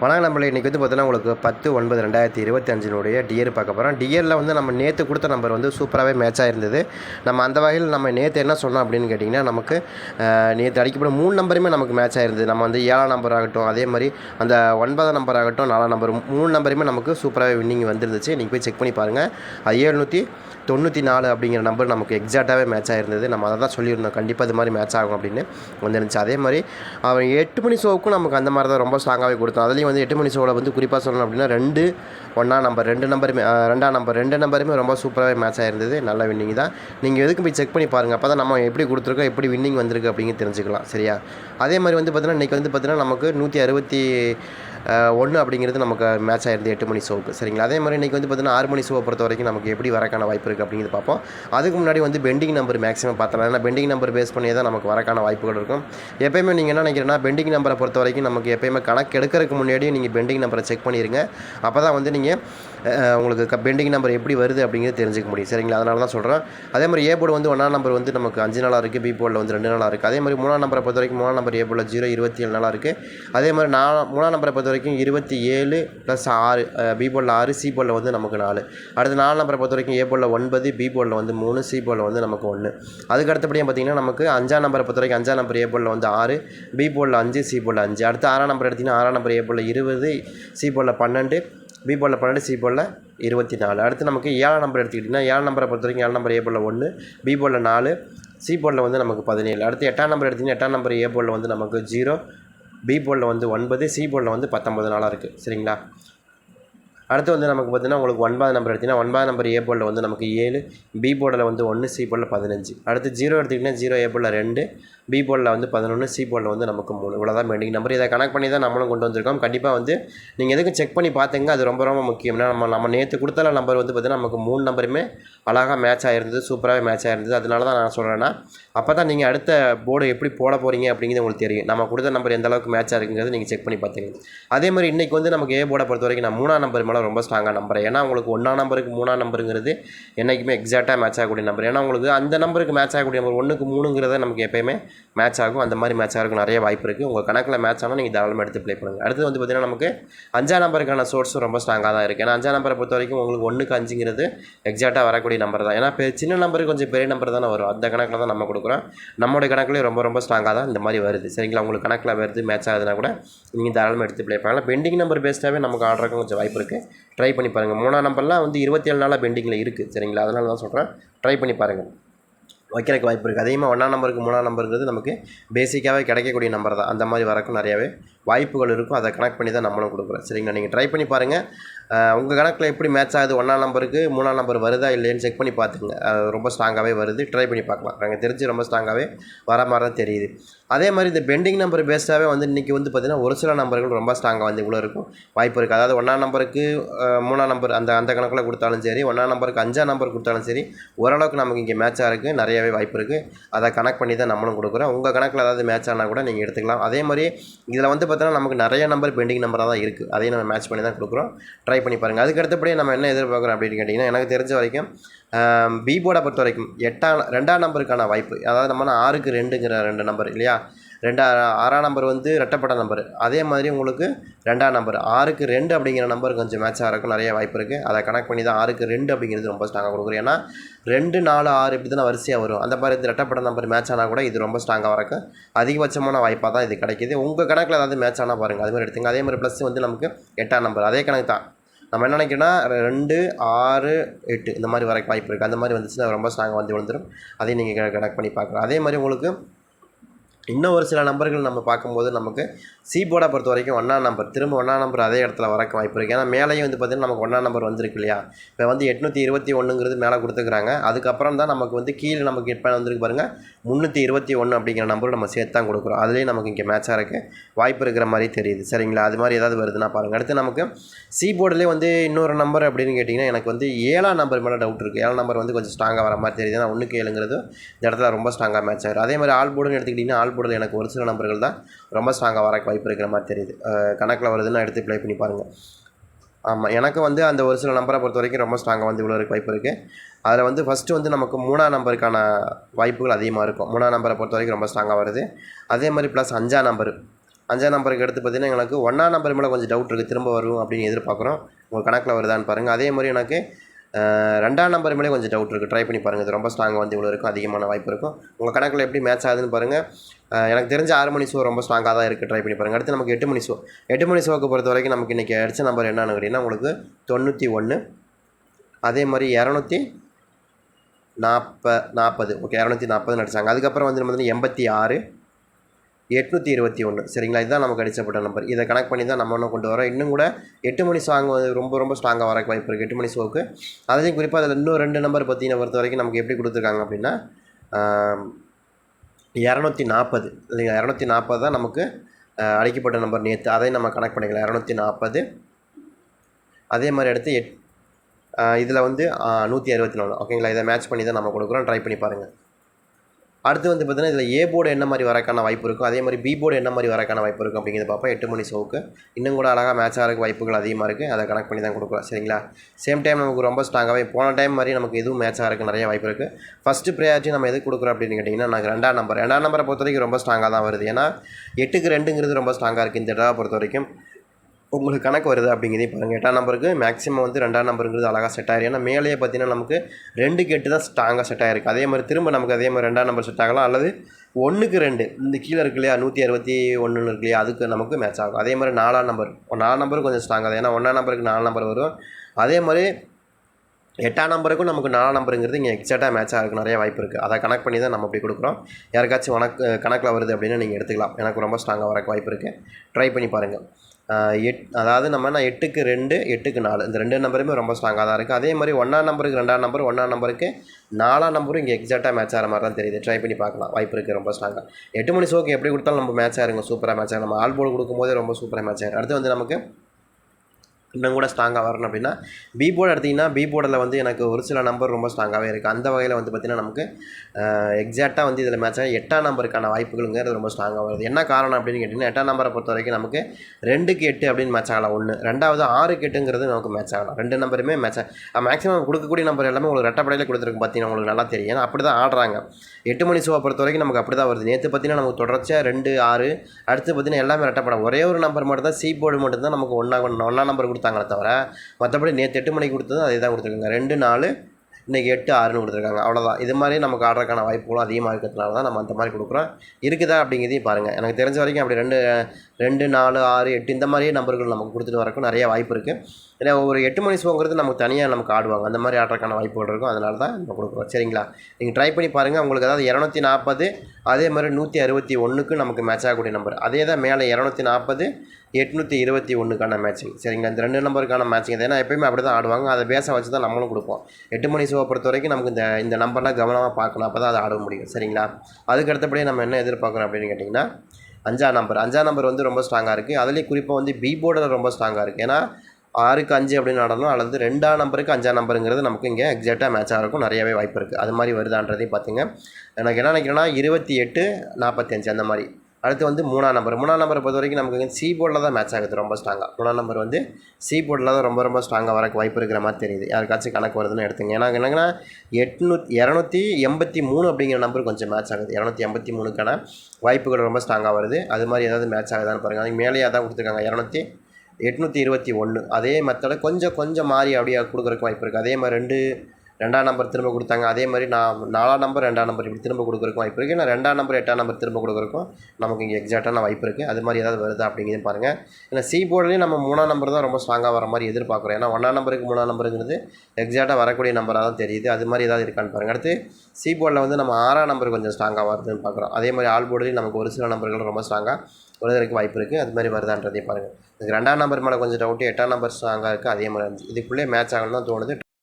வணக்கம் நம்மளை இன்றைக்கி வந்து பார்த்தீங்கன்னா உங்களுக்கு பத்து ஒன்பது ரெண்டாயிரத்தி இருபத்தஞ்சினுடைய டியர் பார்க்க போகிறோம் டியரில் வந்து நம்ம நேற்று கொடுத்த நம்பர் வந்து சூப்பராகவே மேட்ச் ஆயிருந்தது. நம்ம அந்த வகையில் நம்ம நேற்று என்ன சொன்னோம் அப்படின்னு கேட்டிங்கன்னா நமக்கு நேற்று அடிக்கப்படும் மூணு நம்பருமே நமக்கு மேட்ச் ஆயிருந்தது. நம்ம வந்து ஏழாம் நம்பர் ஆகட்டும் அதே மாதிரி அந்த ஒன்பதாம் நம்பர் ஆகட்டும் நாலாம் நம்பர் மூணு நம்பருமே நமக்கு சூப்பராகவே வின்னிங் வந்துருந்துச்சு. நீங்கள் போய் செக் பண்ணி பாருங்கள் அது ஏழ்நூற்றி தொண்ணூற்றி நாலு அப்படிங்கிற நம்பர் நமக்கு எக்ஸாக்டாகவே மேட்ச் ஆகிருந்தது நம்ம அதை தான் சொல்லியிருந்தோம். கண்டிப்பாக இது மாதிரி மேட்ச் ஆகும் அப்படின்னு வந்துருந்துச்சு. அதே மாதிரி அவன் எட்டு மணி ஷோவுக்கும் நமக்கு அந்த மாதிரி தான் ரொம்ப ஸ்ட்ராங்காகவே கொடுத்தோம். அதுலேயும் வந்து எட்டு மணி ஷோவில் வந்து குறிப்பாக சொல்லணும் அப்படின்னா ரெண்டு ஒன்றா நம்பர் ரெண்டு நம்பருமே ரெண்டாம் நம்பர் ரெண்டு நம்பருமே ரொம்ப சூப்பராகவே மேட்ச் ஆகிருந்தது நல்ல வின்னிங் தான். நீங்கள் எதுக்கு போய் செக் பண்ணி பாருங்கள் அப்போ தான் நம்ம எப்படி கொடுத்துருக்கோம் எப்படி வின்னிங் வந்திருக்கு அப்படிங்கிறது தெரிஞ்சுக்கலாம். சரியா? அதே மாதிரி வந்து பார்த்தீங்கன்னா இன்றைக்கி வந்து பார்த்தீங்கன்னா நமக்கு நூற்றி அறுபத்தி ஒன்று அப்படிங்கிறது நமக்கு மேட்ச் ஆகிருது எட்டு மணி ஷோவுக்கு சரிங்களா? அதே மாதிரி இன்றைக்கி வந்து பார்த்தீங்கன்னா ஆறு மணி ஷோவை பொறுத்த வரைக்கும் நமக்கு எப்படி வரக்கான வாய்ப்பு இருக்குது அப்படிங்கிறது பார்ப்போம். அதுக்கு முன்னாடி வந்து பெண்டிங் நம்பர் மேக்ஸிமம் பார்த்தலாம். ஏன்னா பெண்டிங் நம்பர் பேஸ் பண்ணி தான் நமக்கு வரக்கான வாய்ப்புகள் இருக்கும். எப்பயுமே நீங்கள் என்ன நினைக்கிறேன்னா பெண்டிங் நம்பரை பொறுத்த வரைக்கும் நமக்கு எப்பயுமே கணக்கு எடுக்கிறதுக்கு முன்னாடியே நீங்கள் பெண்டிங் நம்பரை செக் பண்ணிடுங்க அப்போ தான் வந்து நீங்கள் உங்களுக்கு உங்களுக்கு பெண்டிங் நம்பர் எப்படி வருது அப்படிங்கிறது தெரிஞ்சுக்க முடியும். சரிங்களா? அதனால தான் சொல்கிறேன் அதே மாதிரி ஏ போர்டு வந்து ஒன்றாம் நம்பர் வந்து நமக்கு அஞ்சு நாளாக இருக்குது பி போர்டில் வந்து ரெண்டு நாளாக இருக்குது அதே மாதிரி மூணாம் நம்பரை பொறுத்த வரைக்கும் மூணாம் நம்பர் ஏ போர்டில் ஜீரோ இருபத்தி ஏழு நாளாக இருக்குது அதே மாதிரி நான் மூணாம் நம்பரை பொறுத்த வரைக்கும் இருபத்தி ஏழு ப்ளஸ் ஆறு பி போர்டில் ஆறு சி போர்டில் வந்து நமக்கு நாலு. அடுத்து நாலு நம்பரை பொறுத்த வரைக்கும் ஏ போர்டில் ஒன்பது பி போர்டில் வந்து மூணு சி போர்டில் வந்து நமக்கு ஒன்று அதுக்கு அடுத்தபடியாக பார்த்தீங்கன்னா நமக்கு அஞ்சாம் நம்பரை பொறுத்த வரைக்கும் அஞ்சாம் நம்பர் ஏ போர்டில் வந்து ஆறு பி போர்டில் அஞ்சு சி போர்டில் அஞ்சு. அடுத்து ஆறாம் நம்பர் எடுத்திங்கன்னா ஆறாம் நம்பர் ஏ போர்டில் இருபது சி போர்டில் பன்னெண்டு பி போலில் பன்னெண்டு சி போலில் இருபத்தி நாலு. அடுத்து நமக்கு ஏழாம் நம்பர் எடுத்துக்கிட்டிங்கன்னா ஏழாம் நம்பரை பொறுத்த வரைக்கும் ஏழாம் நம்பர் ஏ போலில் ஒன்று பி போலில் நாலு சி போலில் வந்து நமக்கு பதினேழு. அடுத்து எட்டாம் நம்பர் எடுத்திங்கன்னா எட்டாம் நம்பர் ஏ போலில் வந்து நமக்கு ஜீரோ பி போலில் வந்து ஒன்பது சி போலில் வந்து பத்தொம்பது நாளாக இருக்குது சரிங்களா? அடுத்து வந்து நமக்கு பார்த்தீங்கன்னா உங்களுக்கு ஒன்பது நம்பர் எடுத்திங்கன்னா ஒன்பது நம்பர் ஏ போர்டில் வந்து நமக்கு ஏழு பி போர்டில் வந்து ஒன்று சி போர்டில் பதினஞ்சு. அடுத்து ஜீரோ எடுத்துக்கிட்டிங்கன்னா ஜீரோ ஏ போர்டில் ரெண்டு பி போர்டில் வந்து பதினொன்று சி போர்டில் வந்து நமக்கு மூணு. இவ்வளோ தான் பெண்டிங் நம்பர் இதை கனெக்ட் பண்ணி தான் நம்மளும் கொண்டு வந்திருக்கோம். கண்டிப்பாக வந்து நீங்கள் எதுக்கும் செக் பண்ணி பார்த்துங்க அது ரொம்ப ரொம்ப முக்கியம். நம்ம நம்ம நேற்று கொடுத்த நம்பர் வந்து பார்த்திங்கன்னா நமக்கு மூணு நம்பருமே அழகாக மேட்ச் ஆகிருந்தது சூப்பராகவே மேட்ச் ஆகிருந்தது அதனால தான் நான் சொல்கிறேன்னா அப்போ தான் நீங்கள் அடுத்த போர்டு எப்படி போட போகிறீங்க அப்படிங்கிறது உங்களுக்கு தெரியும். நம்ம கொடுத்த நம்பர் எந்த அளவுக்கு மேட்ச் ஆகுங்கிறது நீங்கள் செக் பண்ணி பார்த்துங்க அதே மாதிரி இன்றைக்கி வந்து நமக்கு ஏ போர்டை பொறுத்த வரைக்கும் நான் மூணாம் நம்பர் மேலே ரொம்ப ஸ்ட்ராங்காக நம்புறேன். ஏன்னா உங்களுக்கு ஒன்றாம் நம்பருக்கு மூணாம் நம்பருங்கிறது என்றைக்குமே எக்ஸாக்டாக மேட்ச் ஆகக்கூடிய நம்பர் ஏன்னா உங்களுக்கு அந்த நம்பருக்கு மேட்ச் ஆகக்கூடிய நம்பர் ஒன்றுக்கு மூணுங்கிறத நமக்கு எப்பயுமே மேட்ச் ஆகும். அந்த மாதிரி மேட்ச் ஆகிறதுக்கு நிறைய வாய்ப்பு இருக்குது உங்கள் கணக்கில் மேட்ச் ஆனால் நீங்கள் தாராளமாக எடுத்து ப்ளே பண்ணுங்கள் அடுத்து வந்து பார்த்திங்கன்னா நமக்கு அஞ்சாம் நம்பருக்கான சோர்ஸும் ரொம்ப ஸ்ட்ராங்காக தான் இருக்குது ஏன்னா அஞ்சாம் நம்பரை பொறுத்த வரைக்கும் உங்களுக்கு ஒன்றுக்கு அஞ்சுங்கிறது எக்ஸாக்டாக வரக்கூடிய நம்பர் தான். ஏன்னா சின்ன நம்பருக்கு கொஞ்சம் பெரிய நம்பர் தானே வரும். அந்த கணக்கில் தான் நம்ம கொடுக்குறோம். நம்மளுடைய கணக்குலேயே ரொம்ப ரொம்ப ஸ்ட்ராங்காக தான் இந்த மாதிரி வருது. சரிங்களா? உங்களுக்கு கணக்கில் வருது மேட்ச் ஆகுதுன்னா கூட நீங்கள் தாராளமாக எடுத்து ப்ளே பண்ணலாம். பெண்டிங் நம்பர் பேஸ்டாகவே நமக்கு ஆர்டருக்கு கொஞ்சம் வாய்ப்பு இருக்குது ட்ரை பண்ணி பாருங்கள் மூணாம் நம்பர்லாம் வந்து இருபத்தி ஏழு நாளாக பெண்டிங்கில் இருக்குது சரிங்களா? அதனால தான் சொல்கிறேன் ட்ரை பண்ணி பாருங்கள் வைக்கிறதுக்கு வாய்ப்பு இருக்குது அதிகமாக ஒன்றாம் நம்பருக்கு மூணாம் நம்பருங்கிறது நமக்கு பேசிக்காகவே கிடைக்கக்கூடிய நம்பர் தான். அந்த மாதிரி வரக்கும் நிறையாவே வாய்ப்புகள் இருக்கும். அதை கனெக்ட் பண்ணி தான் நம்மளும் கொடுக்குறோம். சரிங்களா? நீங்கள் ட்ரை பண்ணி பாருங்கள் உங்கள் கணக்கில் எப்படி மேட்ச் ஆகுது? ஒன்றாம் நம்பருக்கு மூணாம் நம்பர் வருதா இல்லைன்னு செக் பண்ணி பார்த்துங்க ரொம்ப ஸ்ட்ராங்காகவே வருது. ட்ரை பண்ணி பார்க்கலாம். நாங்கள் தெரிஞ்சு ரொம்ப ஸ்ட்ராங்காகவே வர மாதிரி தான் தெரியுது. அதே மாதிரி இந்த பெண்டிங் நம்பர் பேஸ்டாகவே வந்து இன்றைக்கி வந்து பார்த்திங்கன்னா ஒரு சில நம்பர்கள் ரொம்ப ஸ்ட்ராங்காக வந்து இவ்வளோ இருக்கும். வாய்ப்பு இருக்குது அதாவது ஒன்றாம் நம்பருக்கு மூணாம் நம்பர் அந்த அந்த கணக்கில் கொடுத்தாலும் சரி ஒன்றாம் நம்பருக்கு அஞ்சாம் நம்பர் கொடுத்தாலும் சரி ஓரளவுக்கு நமக்கு இங்கே மேட்ச்சாக இருக்குது நிறைய நிறையவே வாய்ப்பு இருக்குது அதை கனெக்ட் பண்ணி தான் நம்மளும் கொடுக்குறோம். உங்கள் கணக்கில் ஏதாவது மேட்ச் ஆனால் கூட நீங்கள் எடுத்துக்கலாம். அதே மாதிரி இதில் வந்து பார்த்தீங்கன்னா நமக்கு நிறைய நம்பர் பெண்டிங் நம்பராக தான் இருக்குது அதையும் நம்ம மேட்ச் பண்ணி தான் கொடுக்குறோம். ட்ரை பண்ணி பாருங்கள் அதுக்கு அடுத்தபடியே நம்ம என்ன எதிர்பார்க்குறோம் அப்படின்னு கேட்டிங்கன்னா எனக்கு தெரிஞ்ச வரைக்கும் பி போர்டை பொறுத்த வரைக்கும் எட்டாம் ரெண்டாம் நம்பருக்கான வாய்ப்பு அதாவது நம்ம ஆறுக்கு ரெண்டுங்கிற ரெண்டு நம்பர் இல்லையா? ரெண்டா ஆறாம் நம்பர் வந்து ரெட்டப்பட்ட நம்பர் அதே மாதிரி உங்களுக்கு ரெண்டாம் நம்பர் ஆறுக்கு ரெண்டு அப்படிங்கிற நம்பர் கொஞ்சம் மேட்ச் ஆகிறதுக்கு நிறைய வாய்ப்பு இருக்குது அதை கனெக்ட் பண்ணி தான் ஆறுக்கு ரெண்டு அப்படிங்கிறது ரொம்ப ஸ்ட்ராங்காக கொடுக்குறோம். ஏன்னா ரெண்டு நாலு ஆறு இப்படி தான் வரிசையாக வரும். அந்த மாதிரி இது ரெட்டப்பட்ட நம்பர் மேட்ச் ஆனால் கூட இது ரொம்ப ஸ்ட்ராங்காக வரக்கு அதிகபட்சமான வாய்ப்பாக தான் இது கிடைக்கிது. உங்கள் கணக்கில் ஏதாவது மேட்ச் ஆனால் பாருங்கள் அது மாதிரி எடுத்துங்க. அதே மாதிரி ப்ளஸ் வந்து நமக்கு எட்டாம் நம்பர் அதே கணக்கு தான். நம்ம என்ன நினைக்கிறோன்னா ரெண்டு ஆறு எட்டு இந்த மாதிரி வர வாய்ப்பு இருக்குது அந்த மாதிரி வந்துச்சுன்னா ரொம்ப ஸ்ட்ராங்காக வந்து விழுந்துடும் அதையும் நீங்கள் கனெக்ட் பண்ணி பார்க்கலாம். அதே மாதிரி உங்களுக்கு இன்னும் ஒரு சில நம்பர்கள் நம்ம பார்க்கும்போது நமக்கு சி போர்டை பொறுத்த வரைக்கும் ஒன்றாம் நம்பர் திரும்ப ஒன்றாம் நம்பர் அதே இடத்துல வரக்கு வாய்ப்பு இருக்குது ஏன்னா மேலேயும் வந்து பார்த்திங்கன்னா நமக்கு ஒன்றாம் நம்பர் வந்திருக்கு இல்லையா? இப்போ வந்து எட்நூற்றி இருபத்தி ஒன்றுங்கிறது மேலே கொடுத்துக்கிறாங்க அதுக்கப்புறம் தான் நமக்கு வந்து கீழே நமக்கு இப்போ வந்திருக்கு பாருங்கள் முந்நூற்றி இருபத்தி ஒன்று அப்படிங்கிற நம்பர் நம்ம சேர்த்து தான் கொடுக்குறோம். அதுலேயும் நமக்கு இங்கே மேட்சாக இருக்குது வாய்ப்பு இருக்கிற மாதிரி தெரியுது. சரிங்களா? அது மாதிரி ஏதாவது வருதுன்னா பாருங்கள் அடுத்து நமக்கு சி போர்டுலேயே வந்து இன்னொரு நம்பர் அப்படின்னு கேட்டிங்கன்னா எனக்கு வந்து ஏழாம் நம்பர் மேலே டவுட் இருக்குது ஏழாம் நம்பர் வந்து கொஞ்சம் ஸ்ட்ராங்காக வர மாதிரி தெரியுது. ஏன்னா ஒன்றுக்கு ஏழுங்கிறது இந்த இடத்துல ரொம்ப ஸ்ட்ராங்காக மேட்ச் ஆகிடும் அதே மாதிரி ஆல் போர்டுன்னு எடுத்துக்கிட்டிங்கன்னா ஆல் கூடுதல் எனக்கு ஒரு சில நம்பர்கள் தான் ரொம்ப ஸ்ட்ராங்காக வர வாய்ப்பு இருக்கிற மாதிரி தெரியுது. கணக்கில் வருதுன்னு எடுத்து ப்ளே பண்ணி பாருங்கள் ஆமாம் எனக்கு வந்து அந்த ஒரு சில நம்பரை பொறுத்த வரைக்கும் ரொம்ப ஸ்ட்ராங்காக வந்து இவ்வளோ இருக்க வாய்ப்பு இருக்குது அதில் வந்து ஃபஸ்ட்டு வந்து நமக்கு மூணாம் நம்பருக்கான வாய்ப்புகள் அதிகமாக இருக்கும். மூணாம் நம்பரை பொறுத்த வரைக்கும் ரொம்ப ஸ்ட்ராங்காக வருது. அதே மாதிரி ப்ளஸ் அஞ்சாம் நம்பர். அஞ்சாம் நம்பருக்கு எடுத்து பார்த்தீங்கன்னா எனக்கு ஒன்றாம் நம்பர் மேலே கொஞ்சம் டவுட் இருக்குது திரும்ப வரும் அப்படின்னு எதிர்பார்க்குறோம். உங்கள் கணக்கில் வருதான்னு பாருங்கள் அதே மாதிரி எனக்கு ரெண்டாம் நம்பர் மேலே கொஞ்சம் டவுட் இருக்குது ட்ரை பண்ணி பாருங்கள் இது ரொம்ப ஸ்ட்ராங்காக வந்து இவ்வளோ இருக்கும். அதிகமான வாய்ப்பு இருக்கும். உங்கள் கணக்கில் எப்படி மேட்ச் ஆகுதுன்னு பாருங்கள் எனக்கு தெரிஞ்ச ஆறு மணி ஷோ ரொம்ப ஸ்ட்ராங்காக தான் இருக்குது ட்ரை பண்ணி பாருங்கள் அடுத்து நமக்கு எட்டு மணி ஷோ எட்டு மணி ஷோக்கு பொறுத்த வரைக்கும் நமக்கு இன்றைக்கி அடித்த நம்பர் என்னன்னு கேட்டிங்கன்னா உங்களுக்கு தொண்ணூற்றி ஒன்று அதே மாதிரி இரநூத்தி நாற்ப நாற்பது ஓகே இரநூத்தி நாற்பதுன்னு அடித்தாங்க அதுக்கப்புறம் வந்து நம்ம வந்து எண்பத்தி ஆறு. எட்நூற்றி இருபத்தி ஒன்று. சரிங்களா? இதுதான் நமக்கு அடிச்சப்பட்ட நம்பர் இதை கனெக்ட் பண்ணி தான் நம்ம இன்னும் கொண்டு வரோம். இன்னும் கூட எட்டு மணி சாங் வந்து ரொம்ப ரொம்ப ஸ்ட்ராங்காக வர வாய்ப்பு இருக்குது எட்டு மணி ஷோக்கு அதுலேயும் குறிப்பாக அதில் இன்னும் ரெண்டு நம்பர் பார்த்தீங்கன்னா பொறுத்த வரைக்கும் நமக்கு எப்படி கொடுத்துருக்காங்க அப்படின்னா இரநூத்தி நாற்பது. இல்லைங்க இரநூத்தி நாற்பது தான் நமக்கு அடிக்கப்பட்ட நம்பர் நேற்று அதையும் நம்ம கனெக்ட் பண்ணிக்கலாம். இரநூத்தி நாற்பது. அதே மாதிரி அடுத்து எட் இதில் வந்து நூற்றி அறுபத்தி நாலு. ஓகேங்களா? இதை மேட்ச் பண்ணி தான் நம்ம கொடுக்குறோம். ட்ரை பண்ணி பாருங்கள் அடுத்து வந்து பார்த்திங்கன்னா இதில் ஏ போர்டு என்ன மாதிரி வரக்கான வாய்ப்பு இருக்கும் அதே மாதிரி பி போர்டு என்ன மாதிரி வரக்கான வாய்ப்பு இருக்கும் அப்படிங்கிறத பார்ப்போம். எட்டு மணி ஷோவுக்கு இன்னும் கூட அழகாக மேட்ச் ஆகிறதுக்கு வாய்ப்புகள் அதிகமாக இருக்குது அதை கனெக்ட் பண்ணி தான் கொடுக்குறோம். சரிங்களா? சேம் டைம் நமக்கு ரொம்ப ஸ்ட்ராங்காகவே போன டைம் மாதிரி நமக்கு எதுவும் மேட்ச் ஆகிறதுக்கு நிறைய வாய்ப்பு இருக்குது ஃபஸ்ட்டு ப்ரையாரிட்டி நம்ம எது கொடுக்குறோம் அப்படின்னு கேட்டிங்கன்னா நாங்கள் ரெண்டாம் நம்பர் ரெண்டாம் நம்பரை பொறுத்த வரைக்கும் ரொம்ப ஸ்ட்ராங்காக தான் வருது. ஏன்னா எட்டுக்கு ரெண்டுங்கிறது ரொம்ப ஸ்ட்ராங்காக இருக்குது இந்த தடவை பொறுத்த வரைக்கும் உங்களுக்கு கணக்கு வருது அப்படிங்கிறதே பாருங்கள் எட்டாம் நம்பருக்கு மேக்ஸிமம் வந்து ரெண்டாம் நம்பருங்கிறது அழகாக செட் ஆயிரும் ஏன்னா மேலேயே பார்த்தீங்கன்னா நமக்கு ரெண்டு கேட்டு தான் ஸ்ட்ராங்காக செட் ஆயிருக்கு. அதே மாதிரி திரும்ப நமக்கு அதே மாதிரி ரெண்டாம் நம்பர் செட் ஆகலாம். அல்லது ஒன்றுக்கு ரெண்டு. இந்த கீழே இருக்கு இல்லையா? நூற்றி அறுபத்தி ஒன்றுன்னு இருக்கு இல்லையா? அதுக்கு நமக்கு மேட்ச் ஆகும். அதே மாதிரி நாலாம் நம்பர். நாலாம் நம்பர் கொஞ்சம் ஸ்ட்ராங் ஆகுது ஏன்னா ஒன்றாம் நம்பருக்கு நாலு நம்பர் வரும். அதே மாதிரி எட்டாம் நம்பருக்கும் நமக்கு நாலாம் நம்பருங்கிறது இங்கே எக்ஸாக்டாக மேட்ச் ஆகிறதுக்கு நிறைய வாய்ப்பு இருக்குது அதை கனெக்ட் பண்ணி தான் நம்ம அப்படி கொடுக்குறோம். யாருக்காச்சும் உனக்கு கணக்கில் வருது அப்படின்னு நீங்கள் எடுத்துக்கலாம். எனக்கு ரொம்ப ஸ்ட்ராங்காக வரக்கு வாய்ப்பு இருக்குது ட்ரை பண்ணி பாருங்கள் எட் அதாவது நம்ம நான் எட்டுக்கு ரெண்டு எட்டுக்கு நாலு. இந்த ரெண்டு நம்பருமே ரொம்ப ஸ்ட்ராங்காக தான் இருக்குது அதே மாதிரி ஒன்றாம் நம்பருக்கு ரெண்டாம் நம்பர் ஒன்றாம் நம்பருக்கு நாலாம் நம்பரும் இங்கே எக்ஸாக்டாக மேட்ச் ஆகிற மாதிரி தான் தெரியுது. ட்ரை பண்ணி பார்க்கலாம். வாய்ப்பு இருக்குது ரொம்ப ஸ்ட்ராங்காக எட்டு மணி ஷோக்கு எப்படி கொடுத்தாலும் நம்ம மேட்ச் ஆயிருங்க. சூப்பராக மேட்ச் ஆகும் நம்ம ஆல் போர்டு கொடுக்கும்போதே ரொம்ப சூப்பராக மேட்ச் ஆகும் அடுத்து வந்து நமக்கு இன்னும் கூட ஸ்ட்ராங்காக வரணும் அப்படின்னா பி போர்டு எடுத்திங்கன்னா பி போர்டில் வந்து எனக்கு ஒரு சில நம்பர் ரொம்ப ஸ்ட்ராங்காகவே இருக்குது அந்த வகையில் வந்து பார்த்திங்கன்னா நமக்கு எக்ஸாக்டாக வந்து இதில் மேட்ச் ஆகி எட்டாம் நம்பருக்கான வாய்ப்புகளுங்கிறது ரொம்ப ஸ்ட்ராங்காக வருது. என்ன காரணம் அப்படின்னு கேட்டிங்கன்னா எட்டாம் நம்பரை பொறுத்த வரைக்கும் நமக்கு ரெண்டுக்கு எட்டு அப்படின்னு மேட்ச் ஆகலாம். ஒன்று ரெண்டாவது ஆறுக்கு எட்டுங்கிறது நமக்கு மேட்ச் ஆகலாம். ரெண்டு நம்பருமே மேட்ச் மேக்ஸிமம் கொடுக்கக்கூடிய நம்பர் எல்லாமே உங்களுக்கு ரெட்டப்படையில் கொடுத்துருக்கு பார்த்தீங்கன்னா உங்களுக்கு நல்லா தெரியும். ஏன்னா அப்படி தான் ஆடுறாங்க. எட்டு மணி ஷோவை பொறுத்த வரைக்கும் நமக்கு அப்படி தான் வருது. நேற்று பார்த்தீங்கன்னா நமக்கு தொடர்ச்சியாக ரெண்டு ஆறு அடுத்து பார்த்தீங்கன்னா எல்லாமே ரெட்டப்படம் ஒரே ஒரு நம்பர் மட்டும் தான் சி போர்டு மட்டும் தான் நமக்கு ஒன்றா ஒன்றா நம்பர் கொடுத்தாங்களே தவிர மற்றபடி நேற்று எட்டு மணிக்கு கொடுத்தது அதே தான் கொடுத்துருக்காங்க. ரெண்டு நாலு இன்றைக்கி எட்டு ஆறுன்னு கொடுத்துருக்காங்க. அவ்வளோதான் இது மாதிரி நமக்கு ஆடுறதுக்கான வாய்ப்புகளும் அதிகமாக இருக்கிறதுனால தான் நம்ம அந்த மாதிரி கொடுக்குறோம். இருக்குதா அப்படிங்கிறதையும் பாருங்கள் எனக்கு தெரிஞ்ச வரைக்கும் அப்படி ரெண்டு ரெண்டு நாலு ஆறு எட்டு இந்த மாதிரியே நம்பர்கள் நமக்கு கொடுத்துட்டு வரக்கும் நிறைய வாய்ப்பு இருக்குது ஏன்னா ஒரு எட்டு மணி ஷோங்கிறது நமக்கு தனியாக நமக்கு ஆடுவாங்க. அந்த மாதிரி ஆடுறதுக்கான வாய்ப்புகள் இருக்கும். அதனால தான் நம்ம கொடுக்குறோம். சரிங்களா? நீங்கள் ட்ரை பண்ணி பாருங்கள் உங்களுக்கு அதாவது இரநூத்தி நாற்பது அதே மாதிரி நூற்றி அறுபத்தி ஒன்றுக்கு நமக்கு மேட்ச் ஆகக்கூடிய நம்பர் அதே தான் மேலே இரநூத்தி நாற்பது எட்நூற்றி இருபத்தி ஒன்றுக்கான மேட்சிங் சரிங்களா? இந்த ரெண்டு நம்பருக்கான மேட்சிங் ஏன்னா எப்பயுமே அப்படி தான் ஆடுவாங்க. அதை பேச வச்சு தான் நம்மளும் கொடுப்போம். எட்டு மணி ஷோவை பொறுத்த வரைக்கும் நமக்கு இந்த இந்த நம்பர்லாம் கவனமாக பார்க்கணும். அப்போ தான் அதை ஆட முடியும். சரிங்களா? அதுக்கு அடுத்தபடியே நம்ம என்ன எதிர்பார்க்குறோம் அப்படின்னு கேட்டிங்கன்னா அஞ்சாம் நம்பர் அஞ்சாம் நம்பர் வந்து ரொம்ப ஸ்ட்ராங்காக இருக்குது அதுலேயும் குறிப்பாக வந்து பி போர்டில் ரொம்ப ஸ்ட்ராங்காக இருக்குது ஏன்னா ஆறுக்கு அஞ்சு அப்படின்னு ஆடணும் அல்லது ரெண்டாம் நம்பருக்கு அஞ்சாம் நம்பருங்கிறது நமக்கு இங்கே எக்ஸாக்டாக மேட்ச் இருக்கும். நிறையவே வாய்ப்பு இருக்குது அது மாதிரி வருதான்றதே பார்த்துங்க எனக்கு என்ன நினைக்கிறேன்னா இருபத்தி எட்டு நாற்பத்தி அஞ்சு அந்த மாதிரி. அடுத்து வந்து மூணாம் நம்பர் மூணாம் நம்பரை பொறுத்த வரைக்கும் நமக்கு சி போர்டில் தான் மேட்ச் ஆகுது ரொம்ப ஸ்ட்ராங்காக மூணாம் நம்பர் வந்து சி போர்டில் தான் ரொம்ப ரொம்ப ஸ்ட்ராங்காக வரக்கு வாய்ப்பு இருக்கிற மாதிரி தெரியுது. யாருக்காச்சும் கணக்கு வருதுன்னு எடுத்துங்க. ஏன்னா என்னங்கன்னா எட்நூத் இரநூத்தி எண்பத்தி மூணு அப்படிங்கிற நம்பர் கொஞ்சம் மேட்ச் ஆகுது. இரநூத்தி எண்பத்தி மூணுக்கான வாய்ப்புகள் ரொம்ப ஸ்ட்ராங்காக வருது. அது மாதிரி ஏதாவது மேட்ச் ஆகுதான்னு பாருங்கள் அதுக்கு மேலேயே தான் கொடுத்துருக்காங்க. இரநூத்தி எட்நூற்றி இருபத்தி ஒன்று அதே மெத்தடை கொஞ்சம் கொஞ்சம் மாறி அப்படியே கொடுக்குறக்கு வாய்ப்பு இருக்குது அதே மாதிரி ரெண்டு ரெண்டாம் நம்பர் திரும்ப கொடுத்தாங்க. அதே மாதிரி நான் நாலாம் நம்பர் ரெண்டாம் நம்பர் இப்படி திரும்ப கொடுக்குறக்கும் வாய்ப்பு இருக்குது ஏன்னா ரெண்டாம் நம்பர் எட்டாம் நம்பர் திரும்ப கொடுக்குறக்கும் நமக்கு இங்கே எக்ஸாக்டான வாய்ப்பு இருக்குது அது மாதிரி ஏதாவது வருதா அப்படிங்கிறது பாருங்கள் ஏன்னா சி போர்டுலேயும் நம்ம மூணாம் நம்பர் தான் ரொம்ப ஸ்ட்ராங்காக வர மாதிரி எதிர்பார்க்குறோம். ஏன்னா ஒன்றாம் நம்பருக்கு மூணாம் நம்பருங்கிறது எக்ஸாக்டாக வரக்கூடிய நம்பராக தான் தெரியுது. அது மாதிரி ஏதாவது இருக்கான்னு பாருங்கள் அடுத்து சி போர்டில் வந்து நம்ம ஆறாம் நம்பர் கொஞ்சம் ஸ்ட்ராங்காக வருதுன்னு பார்க்குறோம் அதே மாதிரி ஆல் போர்டுலேயும் நமக்கு ஒரு சில நம்பர்கள் ரொம்ப ஸ்ட்ராங்காக வருவதற்கு வாய்ப்பு இருக்குது அது மாதிரி வருதான்றதையும் பாருங்கள் இதுக்கு ரெண்டாம் நம்பர் மேலே கொஞ்சம் டவுட்டு எட்டாம் நம்பர் ஸ்ட்ராங்காக இருக்குது அதே மாதிரி இருந்துச்சு இதுக்குள்ளே மேட்ச் ஆகணும்னு தான் தோணுது.